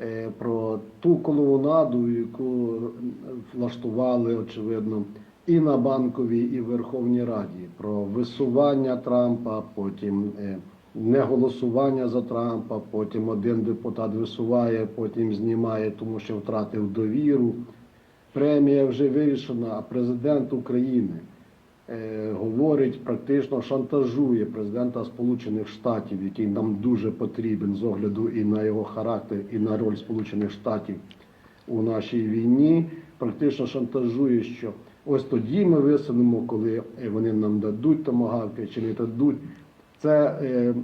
е, про ту колонаду, яку влаштували, очевидно, і на банковій, і Верховній Раді, про висування Трампа, потім е, не голосування за Трампа, потім один депутат висуває, потім знімає, тому що втратив довіру. Премія вже вирішена, а президент України говорить, практично шантажує президента Сполучених Штатів, який нам дуже потрібен з огляду і на його характер, і на роль Сполучених Штатів у нашій війні. Практично шантажує, що ось тоді ми висунемо, коли е, вони нам дадуть томагавки чи не дадуть. Це е,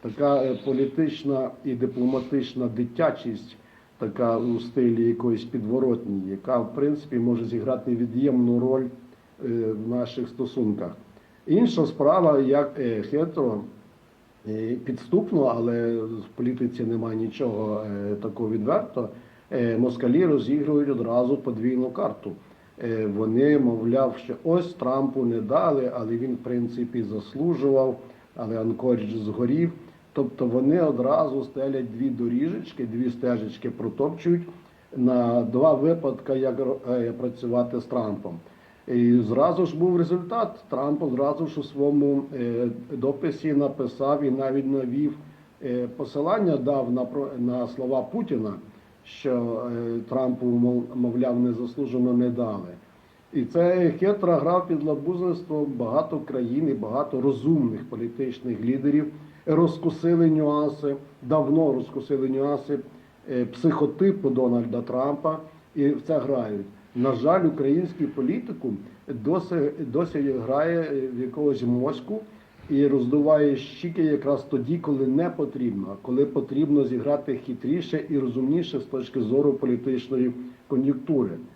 така е, політична і дипломатична дитячість, така у стилі якоїсь підворотні, яка в принципі може зіграти від'ємну роль е, в наших стосунках. Інша справа, як е, хитро, е, підступно, але в політиці немає нічого е, такого відверто. е, Москалі розігрують одразу подвійну карту. Е, Вони, мовляв, що ось Трампу не дали, але він, в принципі, заслужував, але Анкорідж згорів. Тобто вони одразу стелять дві доріжечки, дві стежечки протопчують на два випадки, як е, працювати з Трампом. І зразу ж був результат. Трамп одразу ж у своєму е, дописі написав і навіть навів е, посилання дав на, на слова Путіна, що е, Трампу, мовляв, незаслужено не дали. І це хитра гра в підлабузництво багато країн і багато розумних політичних лідерів розкусили нюанси, давно розкусили нюанси психотипу Дональда Трампа і в це грають. На жаль, український політикум досі, досі грає в якогось мозку і роздуває щіки якраз тоді, коли не потрібно, коли потрібно зіграти хитріше і розумніше з точки зору політичної кон'юнктури.